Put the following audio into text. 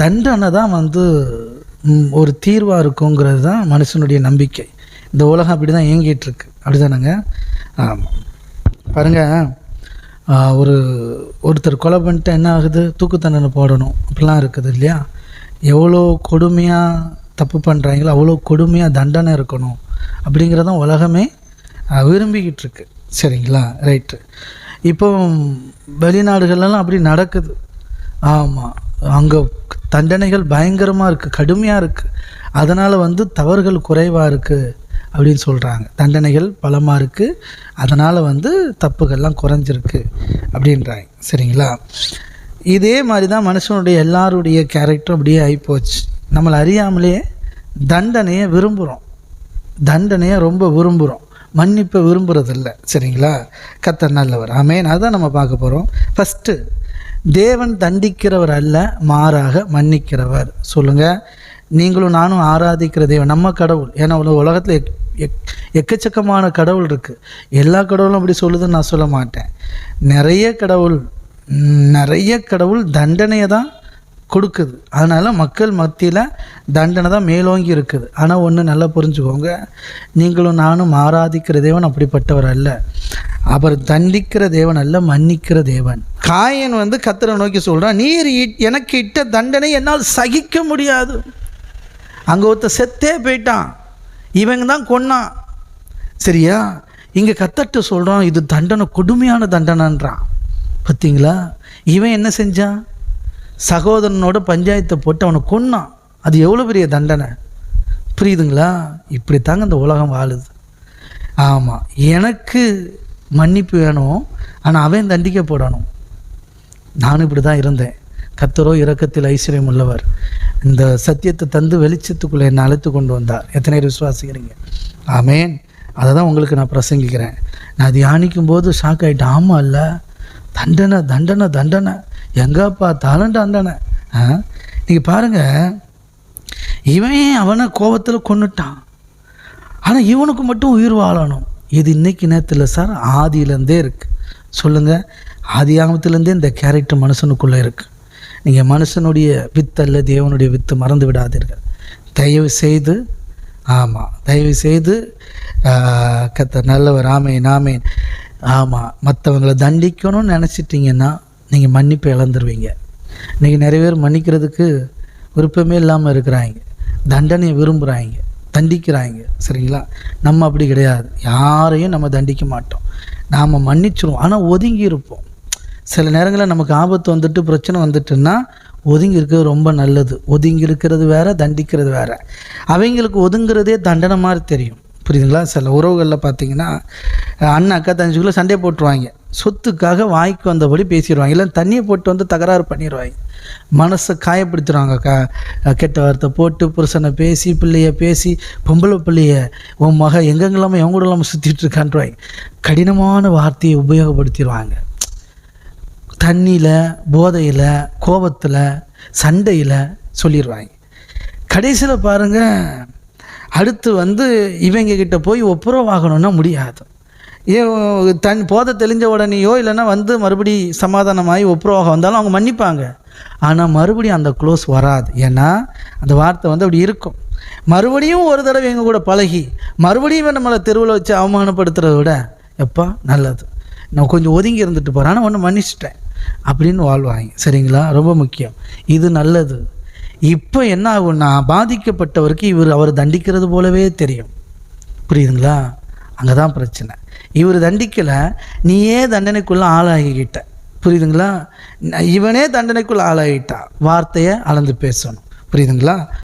தண்டனை தான் வந்து ஒரு தீர்வாக இருக்குங்கிறது தான் மனுஷனுடைய நம்பிக்கை. இந்த உலகம் அப்படி தான் இயங்கிகிட்ருக்கு அப்படி தானேங்க ஆமாம் பாருங்க ஒரு ஒருத்தர் கொலை பண்ணிட்டு என்ன ஆகுது? தூக்கு தண்டனை போடணும். அப்படிலாம் இருக்குது இல்லையா? எவ்வளோ கொடுமையாக தப்பு பண்ணுறாங்களோ அவ்வளோ கொடுமையாக தண்டனை இருக்கணும். அப்படிங்கிறதான் உலகமே விரும்பிக்கிட்டு இருக்கு சரிங்களா? ரைட்டு. இப்போ வெளிநாடுகள்லாம் அப்படி நடக்குது. ஆமாம் அங்கே தண்டனைகள் பயங்கரமாக இருக்குது கடுமையாக இருக்குது அதனால் வந்து தவறுகள் குறைவாக இருக்குது அப்படின்னு சொல்கிறாங்க தண்டனைகள் பலமாக இருக்குது அதனால் வந்து தப்புகள்லாம் குறைஞ்சிருக்கு அப்படின்றாங்க. சரிங்களா? இதே மாதிரி தான் மனுஷனுடைய எல்லாருடைய கேரக்டரும் அப்படியே ஆகிப்போச்சு நம்மளை அறியாமலே தண்டனையை விரும்புகிறோம் தண்டனையை ரொம்ப விரும்புகிறோம் மன்னிப்பை விரும்புகிறதில்ல சரிங்களா? கத்தர் நல்லவர். ஆமேன். அதான் நம்ம பார்க்க போகிறோம் ஃபஸ்ட்டு தேவன் தண்டிக்கிறவர் அல்ல மாறாக மன்னிக்கிறவர். சொல்லுங்கள் நீங்களும் நானும் ஆராதிக்கிற தேவன் நம்ம கடவுள். ஏன்னா உலகத்தில் எக் எக் எக்கச்சக்கமான கடவுள் இருக்குது எல்லா கடவுளும் அப்படி சொல்லுதுன்னு நான் சொல்ல மாட்டேன். நிறைய கடவுள் நிறைய கடவுள் தண்டனையை தான் கொடுக்குது. அதனால் மக்கள் மத்தியில் தண்டனை தான் மேலோங்கி இருக்குது. ஆனால் ஒன்று நல்லா புரிஞ்சுக்கோங்க. நீங்களும் நானும் ஆராதிக்கிற தேவன் அப்படிப்பட்டவர் அல்ல. அவர் தண்டிக்கிற தேவன் அல்ல மன்னிக்கிற தேவன். காயன் வந்து கத்தரை நோக்கி சொல்கிறான் நீர் இட்- எனக்கு இட்ட தண்டனை என்னால் சகிக்க முடியாது. அங்கே ஒருத்தர் செத்தே போயிட்டான். இவங்க தான் கொன்னான். சரியா? இங்கே கத்தட்டு சொல்கிறான் இது தண்டனை கொடுமையான தண்டனைன்றான். பார்த்தீங்களா? இவன் என்ன செஞ்சான்? சகோதரனோட பஞ்சாயத்தை போட்டு அவனை கொன்னான். அது எவ்வளோ பெரிய தண்டனை? புரியுதுங்களா? இப்படி தாங்க இந்த உலகம் வாழுது. ஆமாம் எனக்கு மன்னிப்பு வேணும் ஆனால் அவன் தண்டிக்கப்படணும் நானும் இப்படி தான் இருந்தேன். கத்தரோ இரக்கத்தில் ஐஸ்வர்யம் உள்ளவர். இந்த சத்தியத்தை தந்து வெளிச்சத்துக்குள்ளே என்னை அழைத்து கொண்டு வந்தார். எத்தனை பேர் விசுவாசிக்கிறீங்க? ஆமேன். அதை தான் உங்களுக்கு நான் பிரசங்கிக்கிறேன். நான் தியானிக்கும் போது ஷாக் ஆகிட்டேன் ஆமாம் இல்லை. தண்டனை தண்டனை தண்டனை. எங்கே பார்த்தாலும் தண்டனை? ஆ? நீங்கள் பாருங்கள் இவன் அவனை கோபத்தில் கொண்டுட்டான் ஆனால் இவனுக்கு மட்டும் உயிர் வாழணும். இது இன்றைக்கி நேரத்தில் சார் ஆதியிலேருந்தே இருக்குது சொல்லுங்கள் ஆதியாகமத்துலேருந்தே இந்த கேரக்டர் மனுஷனுக்குள்ளே இருக்குது நீங்கள் மனுஷனுடைய வித்து அல்ல தேவனுடைய வித்து மறந்து விடாதீர்கள். தயவு செய்து ஆமாம் தயவு செய்து கத்த நல்லவர் ஆமேன் ஆமேன். ஆமாம் மற்றவங்களை தண்டிக்கணும்னு நினச்சிட்டிங்கன்னா நீங்கள் மன்னிப்பு இழந்துருவீங்க. இன்றைக்கி நிறைய பேர் மன்னிக்கிறதுக்கு விருப்பமே இல்லாமல் இருக்கிறாங்க. தண்டனையை விரும்புகிறாங்க தண்டிக்கிறாங்க சரிங்களா? நம்ம அப்படி கிடையாது. யாரையும் நம்ம தண்டிக்க மாட்டோம். நாம் மன்னிச்சிருவோம். ஆனால் ஒதுங்கி இருப்போம். சில நேரங்களில் நமக்கு ஆபத்து வந்துட்டு பிரச்சனை வந்துட்டுன்னா ஒதுங்கி இருக்கிறது ரொம்ப நல்லது. ஒதுங்கி இருக்கிறது வேற தண்டிக்கிறது வேற. அவங்களுக்கு ஒதுங்குறதே தண்டனை மாதிரி தெரியும். புரியுதுங்களா? சில உறவுகளில் பார்த்தீங்கன்னா அண்ணன் அக்கா தஞ்சுக்குள்ளே சண்டை போட்டுருவாங்க. சொத்துக்காக வாய்க்கு வந்தபடி பேசிடுவாங்க. இல்லை தண்ணியை போட்டு வந்து தகராறு பண்ணிடுவாங்க. மனசை காயப்படுத்திடுவாங்க. கா கெட்ட வார்த்தை போட்டு புருஷனை பேசி பிள்ளைய பேசி பொம்பளை பிள்ளைய உன் மக எங்கெங்கெல்லாம எவங்க கூட இல்லாமல் சுற்றிட்டு இருக்கான்றாங்க கடினமான வார்த்தையை உபயோகப்படுத்திடுவாங்க. தண்ணியில் போதையில் கோபத்தில் சண்டையில் சொல்லிடுவாங்க. கடைசியில் பாருங்கள் அடுத்து வந்து இவங்க கிட்ட போய் ஒப்புரவாகணும்னா முடியாது. ஏன் தன் போதை தெளிஞ்ச உடனேயோ இல்லைன்னா வந்து மறுபடி சமாதானமாகி ஒப்புரவாக வந்தாலும் அவங்க மன்னிப்பாங்க. ஆனால் மறுபடியும் அந்த க்ளோஸ் வராது. ஏன்னா அந்த வார்த்தை வந்து அப்படி இருக்கும். மறுபடியும் ஒரு தடவை எங்கள் கூட பழகி மறுபடியும் நம்மளை தெருவில் வச்சு அவமானப்படுத்துறத விட எப்பா நல்லது. நான் கொஞ்சம் ஒதுங்கி இருந்துட்டு போகிறேன் ஆனால் ஒன்று மன்னிச்சிட்டேன். அப்படின்னு வாழ்வாங்க. சரிங்களா? ரொம்ப முக்கியம். இது நல்லது. இப்போ என்ன ஆகும்னா பாதிக்கப்பட்டவருக்கு இவர் அவர் தண்டிக்கிறது போலவே தெரியும். புரியுதுங்களா? அங்கே தான் பிரச்சனை. இவர் தண்டிக்கலை நீயே தண்டனைக்குள்ளே ஆளாகிக்கிட்ட. புரியுதுங்களா? இவனே தண்டனைக்குள்ளே ஆளாகிட்டா. வார்த்தையை அளந்து பேசணும். புரியுதுங்களா?